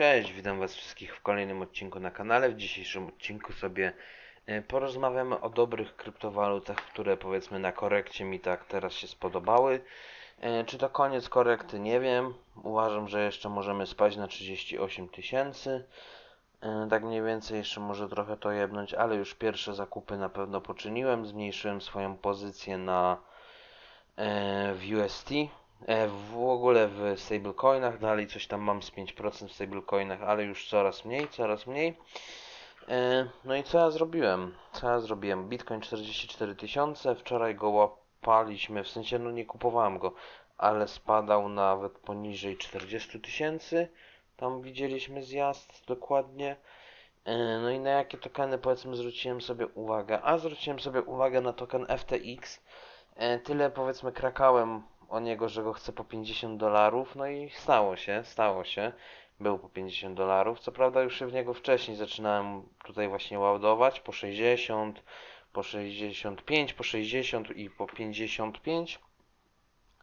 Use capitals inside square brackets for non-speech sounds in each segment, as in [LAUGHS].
Cześć, witam Was wszystkich w kolejnym odcinku na kanale. W dzisiejszym odcinku sobie e, porozmawiamy o dobrych kryptowalutach, które powiedzmy na korekcie mi tak teraz się spodobały. E, Czy to koniec korekty? Nie wiem. Uważam, że jeszcze możemy spaść na 38 tysięcy. E, Tak mniej więcej jeszcze może trochę to jebnąć, ale już pierwsze zakupy na pewno poczyniłem. Zmniejszyłem swoją pozycję na w UST. E, W ogóle w stablecoinach, dalej coś tam mam z 5% w stablecoinach, ale już coraz mniej, coraz mniej. E, No i co ja zrobiłem? Co ja zrobiłem? Bitcoin 44 tysiące, wczoraj go łapaliśmy, w sensie no nie kupowałem go, ale spadał nawet poniżej 40 tysięcy. Tam widzieliśmy zjazd dokładnie. E, No i na jakie tokeny powiedzmy zwróciłem sobie uwagę? A zwróciłem sobie uwagę na token FTX. Tyle powiedzmy krakałem o niego, że go chcę po 50 dolarów, no i stało się, stało się. Był po 50 dolarów. Co prawda już się w niego wcześniej zaczynałem tutaj właśnie ładować po 60, po 65, po 60 i po 55.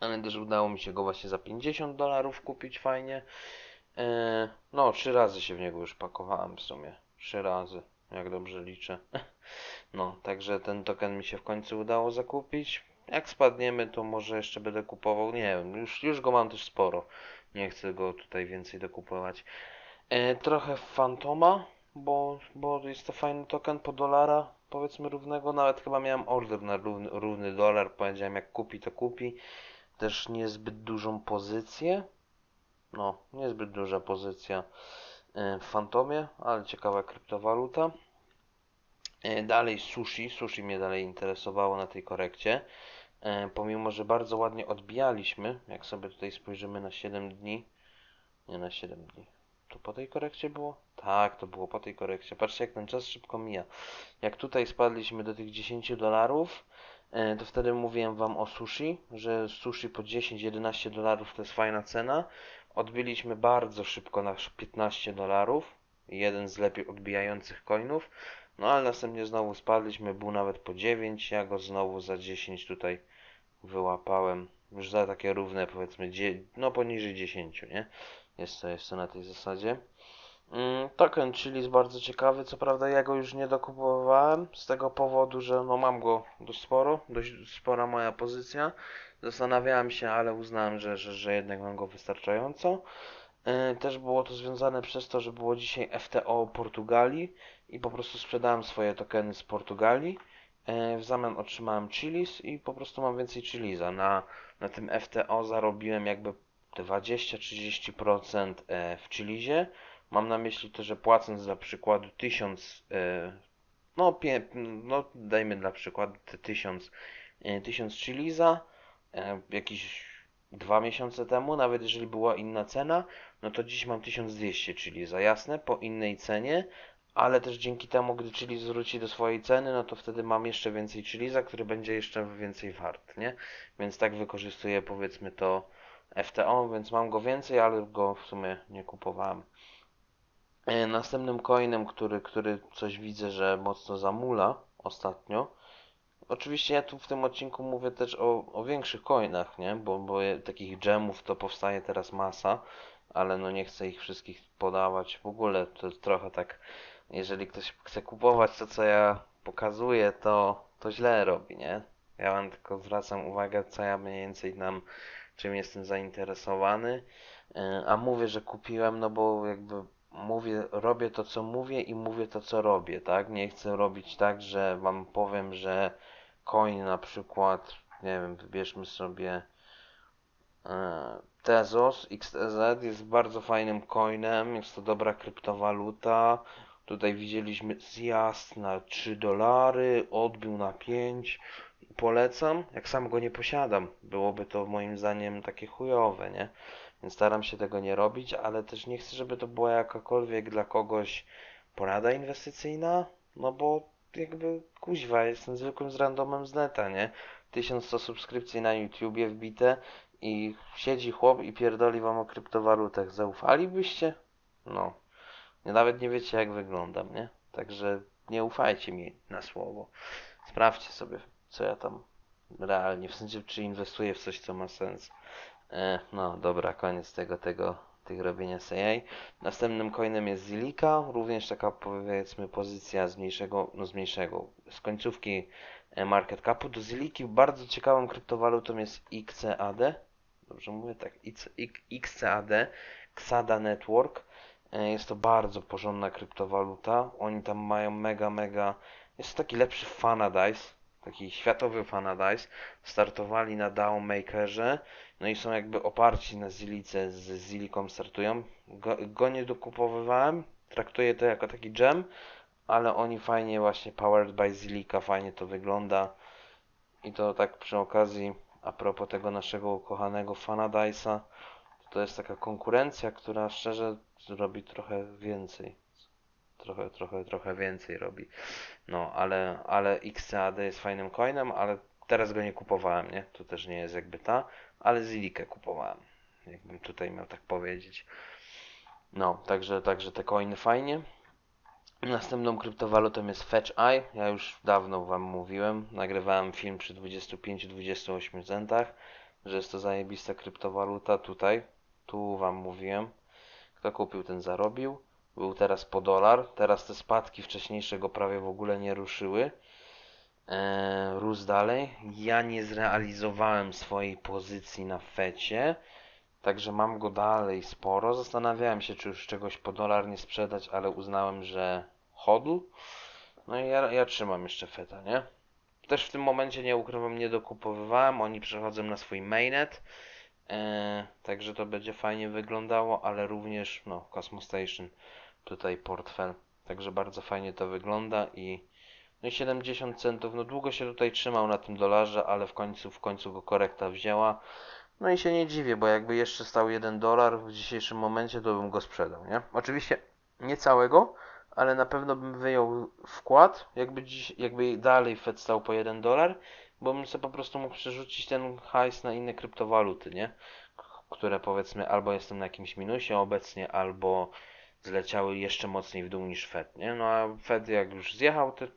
Ale też udało mi się go właśnie za 50 dolarów kupić fajnie. E, no, trzy razy się w niego już pakowałem w sumie. Trzy razy, jak dobrze liczę. [LAUGHS] No, także ten token mi się w końcu udało zakupić. Jak spadniemy, to może jeszcze będę kupował. Nie wiem, już, już go mam też sporo. Nie chcę go tutaj więcej dokupować. E, trochę Fantoma, bo, bo jest to fajny token po dolara, powiedzmy równego. Nawet chyba miałem order na równy, równy dolar. Powiedziałem, jak kupi, to kupi. Też niezbyt dużą pozycję. No, niezbyt duża pozycja e, w Fantomie, ale ciekawa kryptowaluta. E, Dalej sushi. Sushi mnie dalej interesowało na tej korekcie. E, Pomimo, że bardzo ładnie odbijaliśmy, jak sobie tutaj spojrzymy na 7 dni. Nie na 7 dni. To po tej korekcie było? Tak, to było po tej korekcie. Patrzcie, jak ten czas szybko mija. Jak tutaj spadliśmy do tych 10 dolarów, e, to wtedy mówiłem Wam o sushi, że sushi po 10-11 dolarów to jest fajna cena. Odbiliśmy bardzo szybko na 15 dolarów. Jeden z lepiej odbijających coinów. No ale następnie znowu spadliśmy, był nawet po 9, ja go znowu za 10 tutaj wyłapałem. Już za takie równe powiedzmy, no poniżej 10, nie? Jest to, jest to na tej zasadzie. Mm, token Chili jest bardzo ciekawy, co prawda ja go już nie dokupowałem z tego powodu, że no mam go dość sporo, dość spora moja pozycja. Zastanawiałem się, ale uznałem, że, że, że jednak mam go wystarczająco. Yy, Też było to związane przez to, że było dzisiaj FTO Portugalii i po prostu sprzedałem swoje tokeny z Portugalii. E, W zamian otrzymałem Chilis i po prostu mam więcej Chilisa. Na, na tym FTO zarobiłem jakby 20-30% e, w Chilisie. Mam na myśli to, że płacąc dla przykładu 1000, e, no, pie, no dajmy dla przykładu te 1000, e, 1000 Chilisa, e, jakieś dwa miesiące temu, nawet jeżeli była inna cena, no to dziś mam 1200 Chilisa, jasne, po innej cenie, ale też dzięki temu, gdy chili zwróci do swojej ceny, no to wtedy mam jeszcze więcej chiliza, który będzie jeszcze więcej wart, nie? Więc tak wykorzystuję powiedzmy to FTO, więc mam go więcej, ale go w sumie nie kupowałem. E, Następnym coinem, który, który coś widzę, że mocno zamula ostatnio. Oczywiście ja tu w tym odcinku mówię też o, o większych coinach, nie? Bo, bo takich gemów to powstaje teraz masa, ale no nie chcę ich wszystkich podawać. W ogóle to jest trochę tak jeżeli ktoś chce kupować to, co ja pokazuję, to, to źle robi, nie? Ja wam tylko zwracam uwagę, co ja mniej więcej nam, czym jestem zainteresowany, E, a mówię, że kupiłem, no bo jakby mówię, robię to, co mówię i mówię to, co robię, tak? Nie chcę robić tak, że wam powiem, że coin na przykład, nie wiem, wybierzmy sobie e, Tezos XTZ jest bardzo fajnym coinem, jest to dobra kryptowaluta. Tutaj widzieliśmy zjazd na 3 dolary, odbił na 5. Polecam, jak sam go nie posiadam. Byłoby to moim zdaniem takie chujowe, nie? Więc staram się tego nie robić, ale też nie chcę, żeby to była jakakolwiek dla kogoś porada inwestycyjna, no bo jakby kuźwa, jestem zwykłym z randomem z neta, nie? 1100 subskrypcji na YouTubie wbite i siedzi chłop i pierdoli wam o kryptowalutach. Zaufalibyście? No. Nawet nie wiecie jak wyglądam, nie? Także nie ufajcie mi na słowo. Sprawdźcie sobie, co ja tam realnie, w sensie czy inwestuję w coś, co ma sens. E, no dobra, koniec tego, tego tych robienia CA. Następnym coinem jest Zilika, również taka powiedzmy pozycja z mniejszego, no z mniejszego, z końcówki e, market capu. Do Ziliki bardzo ciekawą kryptowalutą jest XCAD. Dobrze mówię tak, XCAD, XADA Network. E, jest to bardzo porządna kryptowaluta. Oni tam mają mega, mega. Jest taki lepszy Fanadice, taki światowy Fanadice. Startowali na DAO Makerze, no i są jakby oparci na Zilice, z Ziliką startują. Go, go nie dokupowywałem, traktuję to jako taki gem, ale oni fajnie właśnie powered by Zilika, fajnie to wygląda. I to tak przy okazji, a propos tego naszego ukochanego Fanadice'a, to jest taka konkurencja, która szczerze robi trochę więcej. Trochę, trochę, trochę więcej robi. No, ale, ale XCAD jest fajnym coinem, ale teraz go nie kupowałem, nie? To też nie jest jakby ta, ale Zilikę kupowałem. Jakbym tutaj miał tak powiedzieć. No, także, także te coiny fajnie. Następną kryptowalutą jest FetchEye. Ja już dawno Wam mówiłem. Nagrywałem film przy 25-28 centach, że jest to zajebista kryptowaluta. Tutaj, tu Wam mówiłem. Kto kupił, ten zarobił. Był teraz po dolar. Teraz te spadki wcześniejsze go prawie w ogóle nie ruszyły. Eee, rósł dalej. Ja nie zrealizowałem swojej pozycji na fecie. Także mam go dalej sporo. Zastanawiałem się, czy już czegoś po dolar nie sprzedać, ale uznałem, że hodl. No i ja, ja trzymam jeszcze feta, nie? Też w tym momencie nie ukrywam, nie dokupowywałem. Oni przechodzą na swój mainnet. E, także to będzie fajnie wyglądało, ale również no, Cosmo Station tutaj portfel. Także bardzo fajnie to wygląda i no i 70 centów. No długo się tutaj trzymał na tym dolarze, ale w końcu w końcu go korekta wzięła. No i się nie dziwię, bo jakby jeszcze stał 1 dolar w dzisiejszym momencie, to bym go sprzedał, nie? Oczywiście nie całego, ale na pewno bym wyjął wkład, jakby, dziś, jakby dalej Fed stał po 1 dolar, bo bym sobie po prostu mógł przerzucić ten hajs na inne kryptowaluty, nie? Które powiedzmy albo jestem na jakimś minusie obecnie, albo zleciały jeszcze mocniej w dół niż Fed, nie? No a Fed jak już zjechał te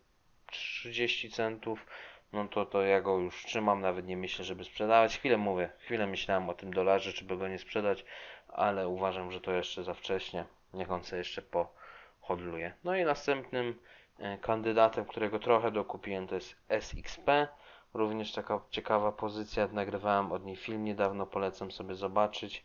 30 centów, no to, to ja go już trzymam, nawet nie myślę, żeby sprzedawać. Chwilę mówię, chwilę myślałem o tym dolarze, czy by go nie sprzedać, ale uważam, że to jeszcze za wcześnie. Niech on sobie jeszcze pohodluje. No i następnym e, kandydatem, którego trochę dokupiłem, to jest SXP. Również taka ciekawa pozycja, nagrywałem od niej film niedawno, polecam sobie zobaczyć.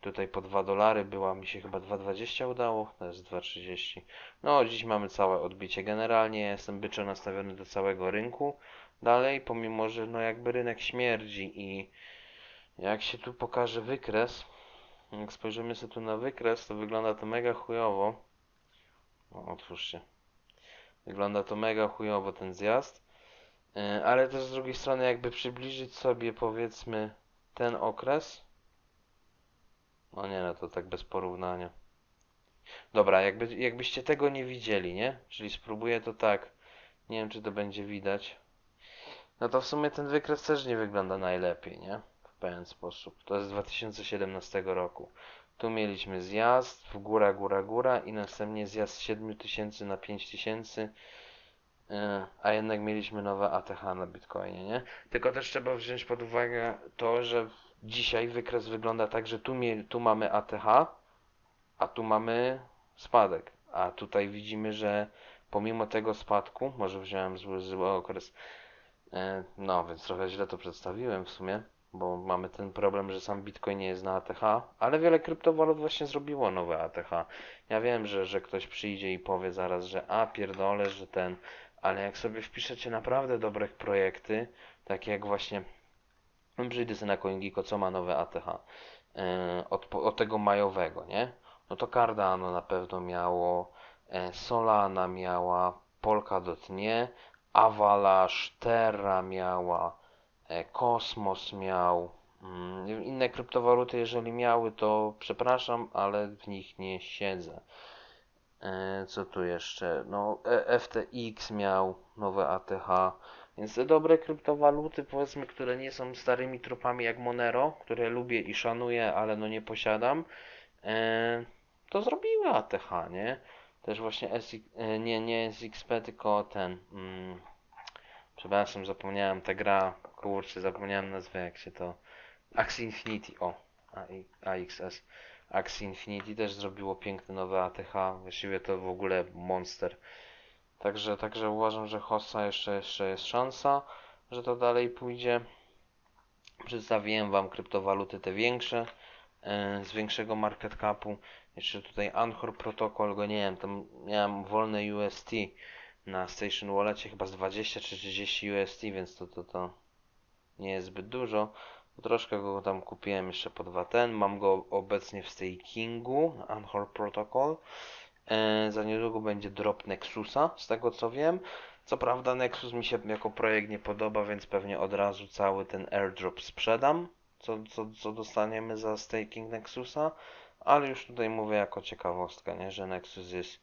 Tutaj po 2 dolary była, mi się chyba 2,20 udało, to jest 2,30. No, dziś mamy całe odbicie. Generalnie jestem byczo nastawiony do całego rynku. Dalej, pomimo, że no jakby rynek śmierdzi i jak się tu pokaże wykres, jak spojrzymy sobie tu na wykres, to wygląda to mega chujowo. O, otwórzcie. Wygląda to mega chujowo ten zjazd. E, ale też z drugiej strony jakby przybliżyć sobie powiedzmy ten okres. No nie no, to tak bez porównania. Dobra, jakby, jakbyście tego nie widzieli, nie? Czyli spróbuję to tak. Nie wiem, czy to będzie widać. No to w sumie ten wykres też nie wygląda najlepiej, nie? W pewien sposób. To jest z 2017 roku. Tu mieliśmy zjazd w góra, góra, góra i następnie zjazd z 7000 na 5000 e, a jednak mieliśmy nowe ATH na Bitcoinie, nie? Tylko też trzeba wziąć pod uwagę to, że dzisiaj wykres wygląda tak, że tu, tu mamy ATH, a tu mamy spadek. A tutaj widzimy, że pomimo tego spadku, może wziąłem zły, zły okres, e, no więc trochę źle to przedstawiłem w sumie, bo mamy ten problem, że sam Bitcoin nie jest na ATH, ale wiele kryptowalut właśnie zrobiło nowe ATH. Ja wiem, że, że ktoś przyjdzie i powie zaraz, że a pierdolę, że ten, ale jak sobie wpiszecie naprawdę dobre projekty, takie jak właśnie, no przyjdę sobie na CoinGeeko, co ma nowe ATH, e, od, od tego majowego, nie? No to Cardano na pewno miało, e, Solana miała, Polkadot nie, Avalanche, Terra miała, e, Kosmos miał, mm, inne kryptowaluty jeżeli miały to przepraszam, ale w nich nie siedzę. E, co tu jeszcze? No FTX miał nowe ATH, więc te dobre kryptowaluty powiedzmy, które nie są starymi trupami jak Monero, które lubię i szanuję, ale no nie posiadam to zrobiła ATH, nie? Też właśnie SX, e, nie, nie SXP, tylko ten. Mm, przepraszam, zapomniałem ta gra. Kurczę, zapomniałem nazwę, jak się to. Axie Infinity, o. AXS. Axie Infinity też zrobiło piękne nowe ATH. Właściwie to w ogóle monster. Także, także uważam, że Hossa jeszcze, jeszcze jest szansa, że to dalej pójdzie. Przedstawiłem Wam kryptowaluty te większe, e, z większego market capu. Jeszcze tutaj Anchor Protocol, go nie wiem, tam miałem wolne UST na Station Wallecie, chyba z 20 czy 30 UST, więc to, to, to nie jest zbyt dużo. Troszkę go tam kupiłem jeszcze po 2 ten. Mam go obecnie w stakingu, Anchor Protocol. E, za niedługo będzie drop Nexusa, z tego co wiem. Co prawda Nexus mi się jako projekt nie podoba, więc pewnie od razu cały ten airdrop sprzedam, co, co, co dostaniemy za staking Nexusa, ale już tutaj mówię jako ciekawostka, nie, że Nexus jest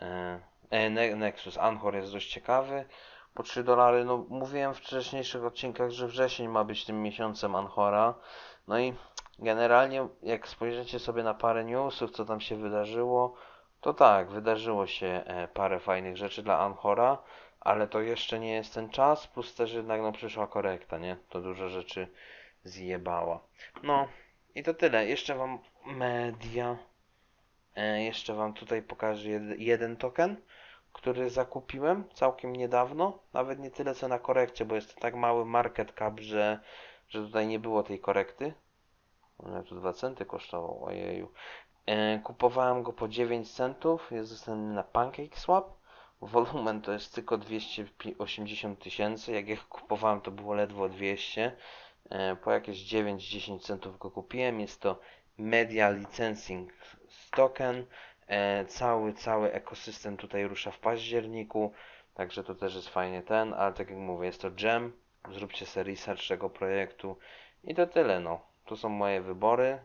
e, e, ne, Nexus Anchor jest dość ciekawy, po 3 dolary, no mówiłem w wcześniejszych odcinkach, że wrzesień ma być tym miesiącem Anchora, no i generalnie jak spojrzycie sobie na parę newsów, co tam się wydarzyło, to tak, wydarzyło się e, parę fajnych rzeczy dla Anchora, ale to jeszcze nie jest ten czas, plus też jednak no przyszła korekta, nie? To dużo rzeczy zjebała. No i to tyle. Jeszcze wam media. E, jeszcze wam tutaj pokażę jed jeden token, który zakupiłem całkiem niedawno. Nawet nie tyle co na korekcie, bo jest to tak mały market cap, że, że tutaj nie było tej korekty. One tu 2 centy kosztował, ojeju. E, kupowałem go po 9 centów, jest dostępny na PancakeSwap. Wolumen to jest tylko 280 tysięcy. Jak ja kupowałem, to było ledwo 200. E, po jakieś 9-10 centów go kupiłem. Jest to Media Licensing Token. E, cały, cały ekosystem tutaj rusza w październiku. Także to też jest fajnie ten, ale tak jak mówię, jest to gem. Zróbcie sobie research tego projektu. I to tyle, no. To są moje wybory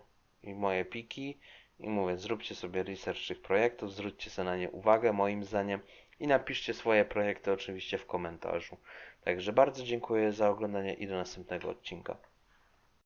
i moje piki. I mówię, zróbcie sobie research tych projektów, zwróćcie sobie na nie uwagę, moim zdaniem i napiszcie swoje projekty oczywiście w komentarzu. Także bardzo dziękuję za oglądanie i do następnego odcinka.